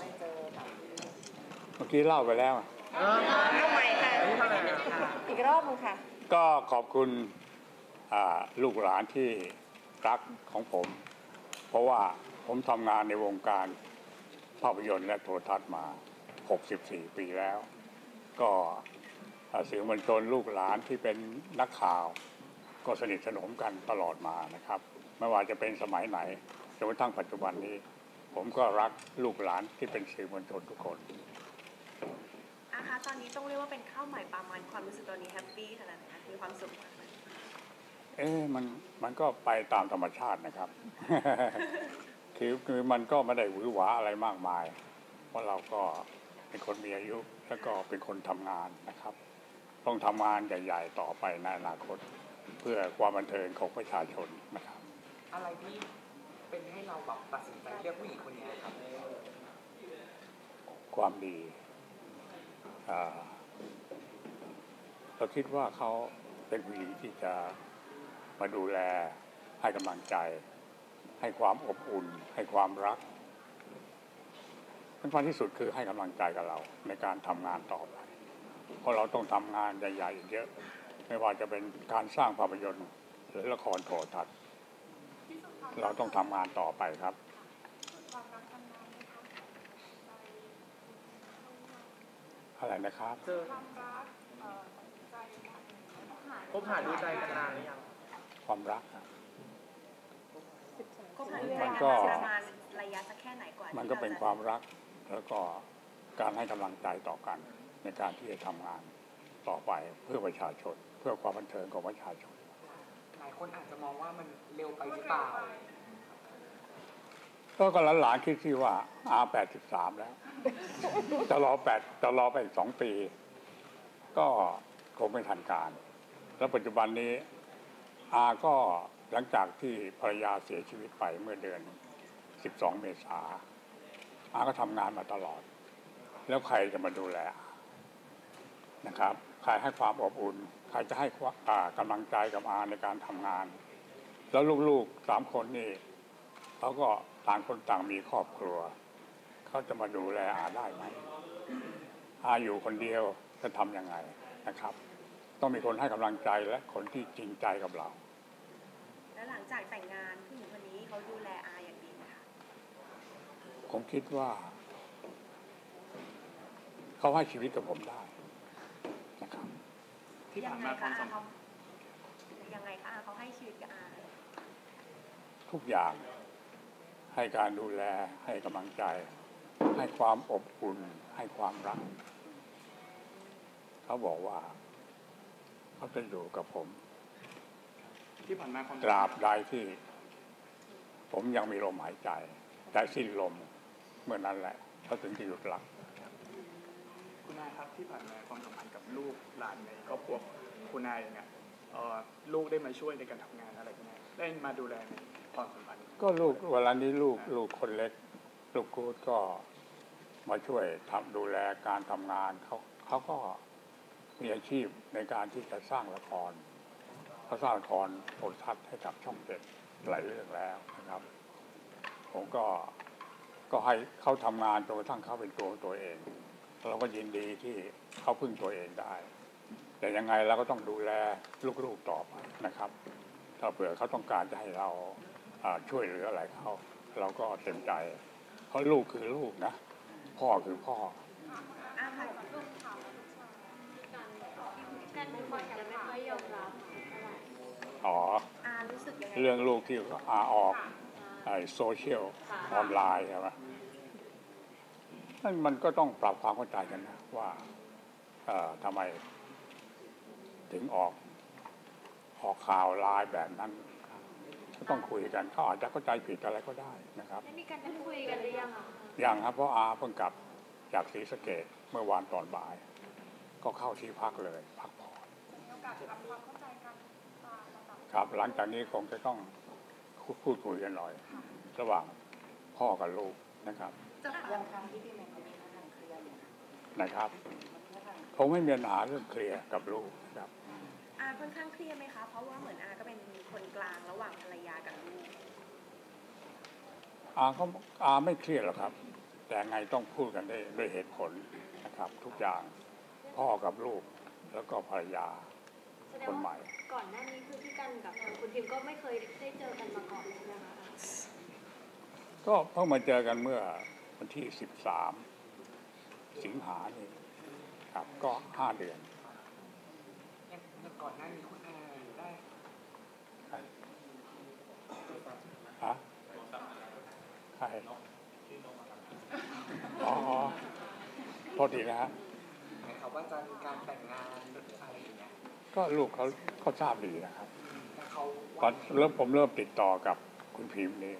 ไปเจอแบบเมื่อกี้เล่าไปแล้วทำไมคะอีกรอบนึงค่ะ ก็ขอบคุณลูกหลานที่รักของผม เพราะว่าผมทำงานในวงการภาพยนตร์และโทรทัศน์มา 64 ปีแล้ว ก็สื่อมวลชนลูกหลานที่เป็นนักข่าว ก็สนิทสนมกันตลอดมานะครับ ไม่ว่าจะเป็นสมัยไหนจนกระทั่งปัจจุบันนี้ ผมก็รักลูกหลานที่เป็นสื่อมวลชนทุกคนอาคะตอนนี้ต้องเรียกว่าเป็นข้าวใหม่ปลามันความรู้สึกตอนนี้แฮปปี้ขนาดไหนคะมีความสุขมากไหมเอ๊ะมันมันก็ไปตามธรรมชาตินะครับ คือคือมันก็ไม่ได้หวือหวาอะไรมากมาย เพราะเราก็เป็นคนมีอายุแล้วก็เป็นคนทำงานนะครับ ต้องทำงานใหญ่ๆต่อไปในอนาคต เพื่อความบันเทิงของประชาชนนะครับ อะไรที่ เป็นให้เราแบบตัดสินใจเลือกผู้หญิงคนนี้ครับ ความดีเราคิดว่าเขาเป็นผู้หญิงที่จะมาดูแลให้กำลังใจ ให้ความอบอุ่น ให้ความรักสำคัญที่สุดคือให้กำลังใจกับเรา ในการทำงานต่อไปเพราะเราต้องทำงานใหญ่ๆอีกเยอะ ไม่ว่าจะเป็นการสร้างภาพยนตร์ หรือละครโทรทัศน์ เราต้องทำงานต่อไปครับ อะไรนะครับเจอคบหาดูใจกันนานหรือยังความรักอะคบหาดูใจมันกันก็ประมาณระยะสักแค่ไหนกว่ามันที่ก็เป็นรจะความรักแล้วก็การให้กำลังใจต่อกัน ในการที่จะทำงานต่อไปเพื่อประชาชน เพื่อความบันเทิงของประชาชนหลาย คนอาจจะมองว่ามันเร็วไปหรือเปล่า ก็ก็หลานๆคิดที่ว่าอาแปดสิบสามแล้ว จะรอแปดจะรอไปอีกสองปี ก็คงไม่ทันการ แล้วปัจจุบันนี้ อาก็หลังจากที่ภรรยาเสียชีวิตไปเมื่อเดือน12เมษาอาก็ทำงานมาตลอด แล้วใครจะมาดูแลนะครับ ใครให้ความอบอุ่น ใครจะให้ความอ่ากำลังใจกับอาในการทำงาน แล้วลูกๆสามคนนี่เขาก็ต่างคนต่างมีครอบครัว เขาจะมาดูแลอาได้ไหมอาอยู่คนเดียวจะทำยังไงนะครับ ต้องมีคนให้กำลังใจและคนที่จริงใจกับเรา แล้วหลังจากแต่งงานผู้หญิงคนนี้เขาดูแลอาอย่างดีไหมคะผมคิดว่า เขาให้ชีวิตกับผมได้นะครับ ที่ยัผ่านไงมาคคะวามสัอามพันธ์เขายังไงคะอาเขาให้ชีวิตกับอาทุกอย่างให้การดูแลให้กำลังใจ ให้ความอบอุ่น ให้ความรัก เขาบอกว่า เขาจะอยู่กับผม ที่ผ่านมาความตราบใดที่ ผมยังมีลมหายใจ แต่สิ้นลมเมื่อนั้นแหละเขาถึงจะหยุดรัก นายครับที่ผ่านมาความสัมพันธ์กับลูกหลานในครอบครัวคุณนายเนี่ยเอ่อลูกได้มาช่วยในการทำงานอะไรคุณนายได้มาดูแลในความสัมพันธ์ก็ลูกเวลานี้ลูกลูกคนเล็ก ลูกกูดก็มาช่วยทำดูแลการทำงานเขาเขาก็มีอาชีพในการที่จะสร้างละครเขาสร้างละครโทรทัศน์ให้กับช่องเจ็ดหลายเรื่องแล้วนะครับ ผมก็ก็ให้เขาทำงานจนกระทั่งเขาเป็นตัวของตัวเอง เราก็ยินดีที่เขาพึ่งตัวเองได้ แต่ยังไงเราก็ต้องดูแลลูกๆต่อไปนะครับ ถ้าเผื่อเขาต้องการจะให้เราอ่าช่วยเหลืออะไรเขาเราก็เต็มใจ เพราะลูกคือลูกนะ พ่อคือพ่ออาค่ะกันเป็นคนยังไม่ค่อยยอมรับเท่าไหร่อ๋ออารู้สึกยังไงเรื่องลูกที่อาออกไอ้โซเชียลออนไลน์ใช่ไหม นั่นมันก็ต้องปรับความเข้าใจกันนะว่าเอ่อทำไมถึงออกออกข่าวไลน์แบบนั้นก็ต้องคุยกันเขาอาจจะเข้าใจผิดอะไรก็ได้นะครับได้มีการพูดคุยกันหรือยังอะยังครับเพราะอาเพิ่งกลับจากศรีสะเกดเมื่อวานตอนบ่าย ก็เข้าที่พักเลยพักผ่อนครับหลังจากนี้คงจะต้องพูดคุยกันหน่อย ระหว่างพ่อกับลูกนะครับยังทางที่พี่แม นะครับท่าทางคงไม่มีปัญหาเรื่องเคลียร์กับลูกนะครับอาค่อนข้างเครียดไหมคะเพราะว่าเหมือนอาก็เป็นคนกลางระหว่างภรรยากับลูกอาเขาอาไม่เครียดหรอกครับ แต่ไงต้องพูดกันได้ด้วยเหตุผลนะครับ ทุกอย่างพ่อกับลูกแล้วก็ภรรยาแสดงคนใหม่ว่าก่อนหน้านี้คือพี่กันกับทางคุณพิมก็ไม่เคยได้เจอกันมาก่อนใช่ไหมคะก็เพิ่งมาเจอกันเมื่อวันที่13สิ งหานี่ครับก็ห้าเดือนอย่างอย่างก่อนหน้านี้คุณอาได้ฮะใครอ๋ออ๋อโทษทีนะฮะไหมครับว่าจะมีการแต่งงานหรืออะไรอย่างเงี้ยก็ลูกเขาเขาทราบดีนะครับแต่เขาตอนเริ่มผมเริ่มติดต่อกับคุณพิมพ์นี่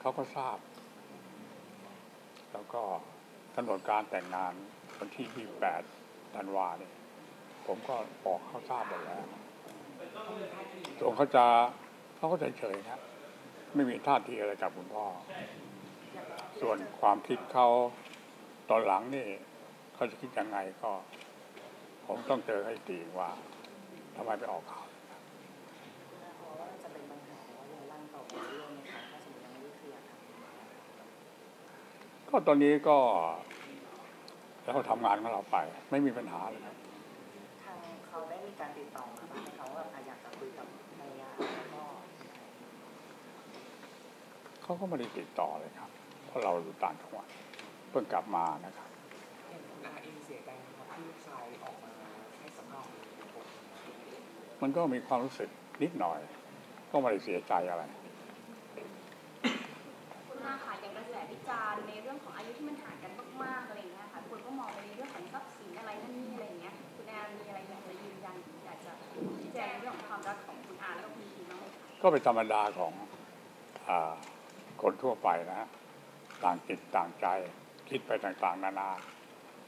เขาก็ทราบ แล้วก็ กำหนดการแต่งงานวันที่ 28ธันวาเนี่ยผมก็บอกเขาทราบหมดแล้วส่วนเขาจะเขาก็เฉยๆนะไม่มีท่าทีอะไรกับคุณพ่อ ส่วนความคิดเขาตอนหลังนี่เขาจะคิดยังไงก็ ผมต้องเจอให้ตีว่าทำไมไปออกข่าว เพราะว่าจะเป็นปัญหาว่าเรื้อรังต่อไปเรื่องไหมคะถ้าสมมติยังไม่ได้เคลียร์กัน ก็ตอนนี้ก็แล้วก็ทำงานของเราไป ไม่มีปัญหาเลยครับทางเขาได้มีการติดต่อมาบ้างไหมคะว่าแบบอะอยากจะคุยกับภรรยาแล้วก็เขาก็ไม่ได้ติดต่อเลยครับ เพราะเราอยู่ต่างจังหวัดเพิ่งกลับมานะครับอย่างคุณอาเองเสียใจไหมครับที่ลูกชายออกมาให้สัมภาษณ์ในโพสต์มันก็มีความรู้สึกนิดหน่อย ก็ไม่ได้เสียใจอะไร คุณอาค่ะอย่างกระแสวิ จารณ์ในเรื่องของอายุที่มันห่างกันมากๆอะไรอย่างเงี้ยค่ะคนก็มองไปในเรื่องของทรัพย์สินอะไรนั่นนี่อะไรอย่างเงี้ยคุณอามีอะไรอยากจะยืนยันอยากจะชี้แจงเรื่องของความรักของคุณอาแล้วก็คุณพิมบ้างไหมคะก็เป็นธรรมดาของคนทั่วไปนะฮะต่างจิตต่างใจคิดไปต่างๆ นานา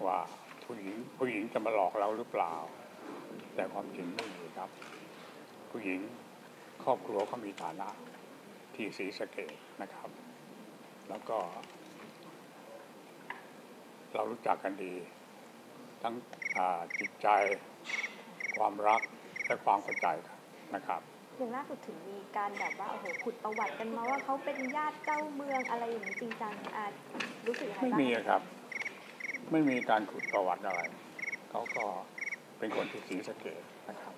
ว่าผู้หญิงผู้หญิงจะมาหลอกเราหรือเปล่า แต่ความจริงไม่มีครับ ผู้หญิงครอบครัวเขามีฐานะที่ศรีสะเกดนะครับ แล้วก็ เรารู้จักกันดี ทั้งอ่าจิตใจ ความรักและความเข้าใจกันนะครับอย่างล่าสุดถึงมีการแบบว่าโอ้โหขุดประวัติกันมาว่าเขาเป็นญาติเจ้าเมืองอะไรอย่างนี้จริงจังอารู้สึกยังไงไม่บ้างมีอะครับ ไม่มีการขุดประวัติอะไรเขาก็เป็นคนที่ศรีสะเกดนะครับ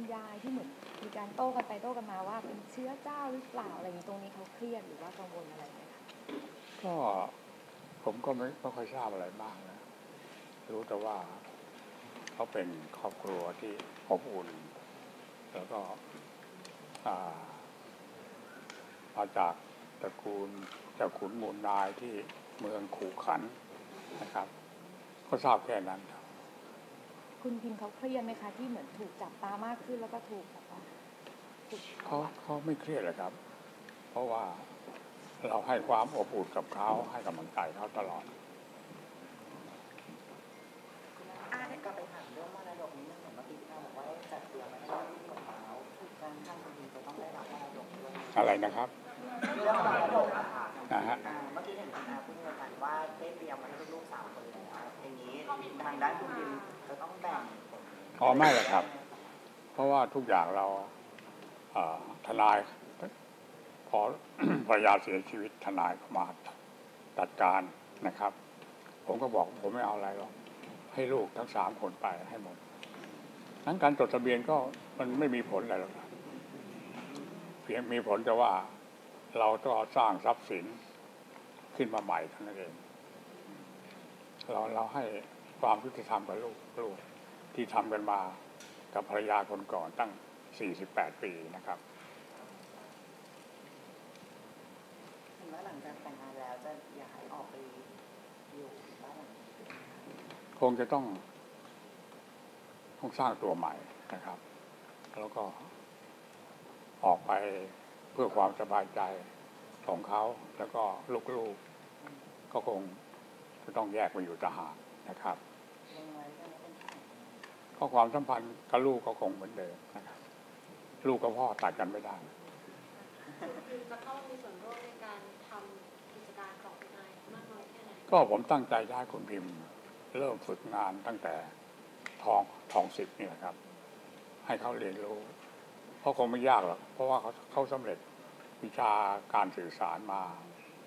คุณยายที่เหมือนมีการโต้กันไปโต้กันมาว่าเป็นเชื้อเจ้าหรือเปล่าอะไรอย่างนี้ตรงนี้เขาเครียดหรือว่ากังวลอะไรไหมคะก็ผมก็ไม่ไม่ค่อยทราบอะไรมากนะ รู้แต่ว่าเขาเป็นครอบครัวที่อบอุ่น แล้วก็มาจากตระกูลจ้าขุนมูลนายที่เมืองขู่ขันนะครับ ก็ทราบแค่นั้นครับ คุณพิมพ์เขาเครียดไหมคะที่เหมือนถูกจับตามากขึ้นแล้วก็ถูกแบบว่าถูกเขาเขาไม่เครียดเลยครับ เพราะว่าเราให้ความอบอุ่นกับเขาให้กำลังใจเขาตลอดอาเนี่ยก็ไปถามเรื่องมรดกนิดนึงเหมือนเมื่อกี้ที่อาบอกว่าจัดเตรียมไว้ให้ที่หมดแล้วทางท่านคุณพิมจะต้องได้รับมรดกด้วยอะไรนะครับเรื่องมรดกอะค่ะนะฮะอ่าเมื่อกี้เห็นคุณอาพูดในการว่าได้เตรียมไว้ให้ลูกสามคนแล้ว อย่างนี้ทางด้านคุณพิมจะต้องแบ่งอ๋อไม่หรอกครับ เพราะว่าทุกอย่างเราทนายพอภรรยาเสียชีวิตทนายก็มาจัดการนะครับ ผมก็บอกผมไม่เอาอะไรหรอกให้ลูกทั้งสามคนไปให้หมดทั้งการจดทะเบียนก็มันไม่มีผลอะไรหรอกเพียงมีผลแต่ว่าเราต้องสร้างทรัพย์สินขึ้นมาใหม่เท่านั้นเอง เราเราให้ความยุติธรรมกับลูกลูกที่ทำกันมากับภรรยาคนก่อนตั้ง 48 ปีนะครับเห็นว่าหลังจากแต่งงานแล้วจะอยากให้ออกไปอยู่บ้านหลังนี้คงจะต้องต้องสร้างตัวใหม่นะครับ แล้วก็ออกไปเพื่อความสบายใจของเขา แล้วก็ลูกๆก็คง จะต้องแยกไปอยู่ทหารนะครับยังไว้ยังไม่เป็นแผนก็ความสัมพันธ์กับลูกก็คงเหมือนเดิมนะครับ ลูกกับพ่อตัดกันไม่ได้คือจะเข้ามีส่วนร่วมในการทำกิจการของคุณอายมากน้อยแค่ไหนก็ผมตั้งใจจะให้คุณพิมพ์ เริ่มฝึกงานตั้งแต่ทองทองสิบนี่แหละครับ ให้เขาเรียนรู้เพราะเขาคงไม่ยากหรอกเพราะว่าเขาเขาสำเร็จวิชาการสื่อสารมา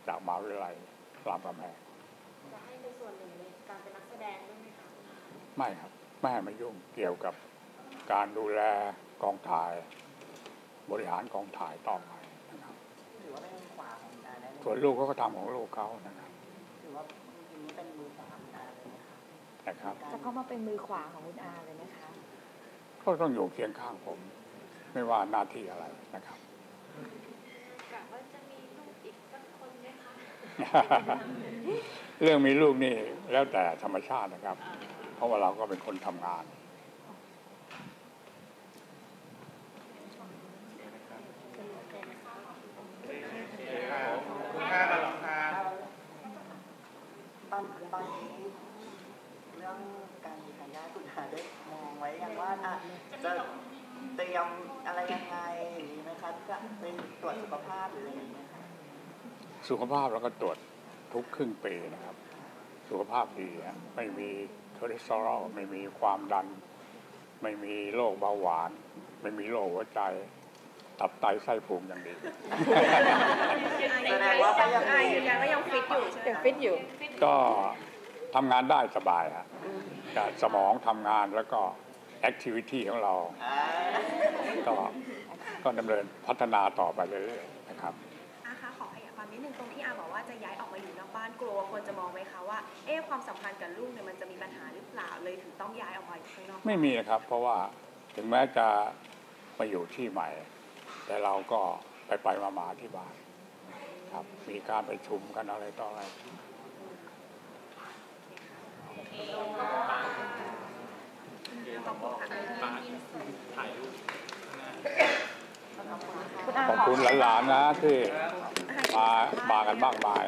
จากมหาวิทยาลัยรามคำแหง จะให้ในส่วนหนึ่งในการเป็นนักแสดงด้วยไหมคะไม่ครับไม่ให้มายุ่งเกี่ยวกับการดูแลกองถ่าย บริหารกองถ่ายต่อไปนะครับถือว่าเป็นมือขวาของคุณอาได้ไหมส่วนลูกเขาก็ทำของลูกเขานะครับถือว่าทีนี้เป็นมือขวาของคุณอาเลยไหมคะนะครับจะเข้ามาเป็นมือขวาของคุณอาเลยไหมคะก็ต้องอยู่เคียงข้างผม ไม่ว่าหน้าที่อะไรนะครับ กะว่าจะมีลูกอีกสักคนไหมคะ เรื่องมีลูกนี่แล้วแต่ธรรมชาตินะครับ เพราะว่าเราก็เป็นคนทำงาน ตอนตอนนี้เรื่องการมีทายาทคุณอาได้มองไว้ยังว่าอะจะเตรียมอะไรยังไงอย่างนี้ไหมคะจะเป็นตรวจสุขภาพหรืออะไรอย่างเงี้ยคะ สุขภาพเราก็ตรวจทุกครึ่งปีนะครับ สุขภาพดีฮะไม่มีคอเลสเตอรอลไม่มีความดัน ไม่มีโรคเบาหวาน ไม่มีโรคหัวใจ ตับไตไส้พุงอย่างดีแสดงว่าก็ยังอามียืนยันว่ายังฟิตอยู่ใช่ไหมยังคะฟิตอยู่ ก็ทำงานได้สบายฮะกับสมองทำงานแล้วก็แอคทิวิตี้ของเราอ่าก็ก็ดำเนินพัฒนาต่อไปเรื่อยๆ นิดนึงตรงที่อาบอกว่าจะย้ายออกมาอยู่นอกบ้านกลัวว่าคนจะมองไหมคะว่าเอ๊ะความสัมพันธ์กับลูกเนี่ยมันจะมีปัญหาหรือเปล่าเลยถึงต้องย้ายออกมาอยู่ข้างนอกไม่มีนะครับ เพราะว่าถึงแม้จะมาอยู่ที่ใหม่ แต่เราก็ไปไปมามาๆที่บ้านครับ มีการประชุมกันอะไรต่ออะไรขอบคุณค่ะคุณอาขอบคุณหลานๆนะที่ มามากันมากมาย